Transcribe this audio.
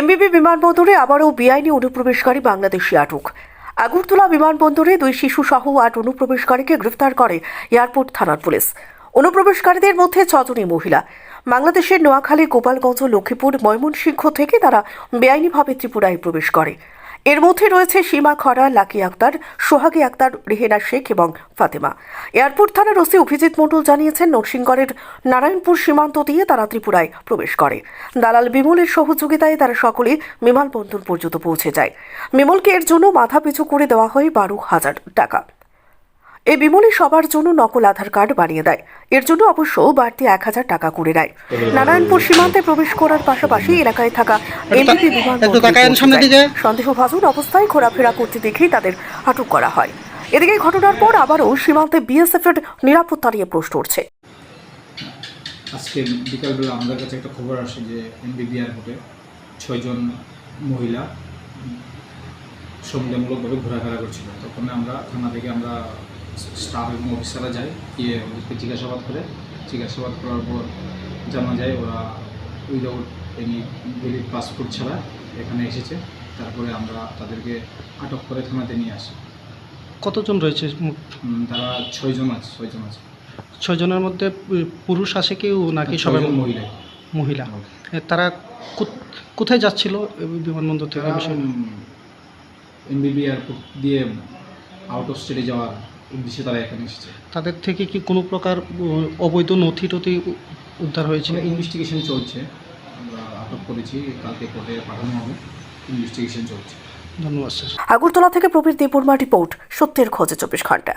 এমবিবি বিমানবন্দরে আবারও বেআইনি অনুপ্রবেশকারী বাংলাদেশি আটক। আগরতলা বিমানবন্দরে দুই শিশু সহ আট অনুপ্রবেশকারীকে গ্রেফতার করে এয়ারপোর্ট থানার পুলিশ। অনুপ্রবেশকারীদের মধ্যে ছজনই মহিলা। বাংলাদেশের নোয়াখালী, গোপালগঞ্জ লক্ষ্মীপুর, ময়মনসিংহ থেকে তারা বেআইনিভাবে ত্রিপুরায় প্রবেশ করে। এর মধ্যে রয়েছে সীমা খরা লাকি আক্তার, সোহাগী আক্তার, রেহেনা শেখ এবং ফাতেমা। এয়ারপোর্ট থানার ওসি অভিজিৎ মণ্ডল জানিয়েছেন, নরসিংগড়ের নারায়ণপুর সীমান্ত দিয়ে তারা ত্রিপুরায় প্রবেশ করে। দালাল বিমলের সহযোগিতায় তারা সকলে বিমানবন্দর পর্যন্ত পৌঁছে যায়। বিমলকে এর জন্য মাথা পিছু করে দেওয়া হয় বারো হাজার টাকা। এই বিমলই সবার জন্য নকল আধার কার্ড বানিয়ে দেয়। এর জন্য অবশ্য বাড়তি এক হাজার টাকা করে নেয়। নারায়ণপুর সীমান্তে প্রবেশ করার পাশাপাশি এলাকায় থাকা দিকে। সন্দেহভাজন অবস্থায় ঘোরাফেরা করতে দেখেই তাদের আটক করা হয়। এদিকে ঘটনার পর আবারও সীমান্তে বিএসএফ এর নিরাপত্তা নিয়ে প্রশ্ন উঠছে। আজকে বিকালবেলা আমাদের কাছে একটা খবর আসে যে এমবিবি এয়ারপোর্টে ছয়জন মহিলা সন্দেহমূলকভাবে ঘোরাফেরা করছিল। তখন আমরা থানা থেকে আমরা স্টাফ এবং অফিসাররা যাই গিয়ে ওদেরকে জিজ্ঞাসাবাদ করে। জিজ্ঞাসাবাদ করার পর জানা যায় ওরা উইদাউট এনি ভ্যালিড পাসপোর্ট ছাড়া এখানে এসেছে। তারপরে আমরা তাদেরকে আটক করে থানাতে নিয়ে আসি। কতজন রয়েছে তারা ছয়জন আছে ছয়জন আছে। ছয়জনের মধ্যে পুরুষ আসে কেউ নাকি সবাই মহিলা? মহিলা। তারা কোথ- কোথায় যাচ্ছিল বিমানবন্দর থেকে? এমবিবি এয়ারপোর্ট দিয়ে আউট অফ স্টেটে যাওয়ার উদ্দেশ্যে তারা এখানে এসেছে তাদের থেকে কি কোনো প্রকার অবৈধ নথি টথি উদ্ধার হয়েছে ইনভেস্টিগেশন চলছে। আমরা আটক করেছি কালকে কোর্টে পাঠানো হবে। ইনভেস্টিগেশন চলছে। ধন্যবাদ স্যার। আগরতলা থেকে প্রবীর দেববর্মা রিপোর্ট সত্যের খোঁজে চব্বিশ ঘণ্টা।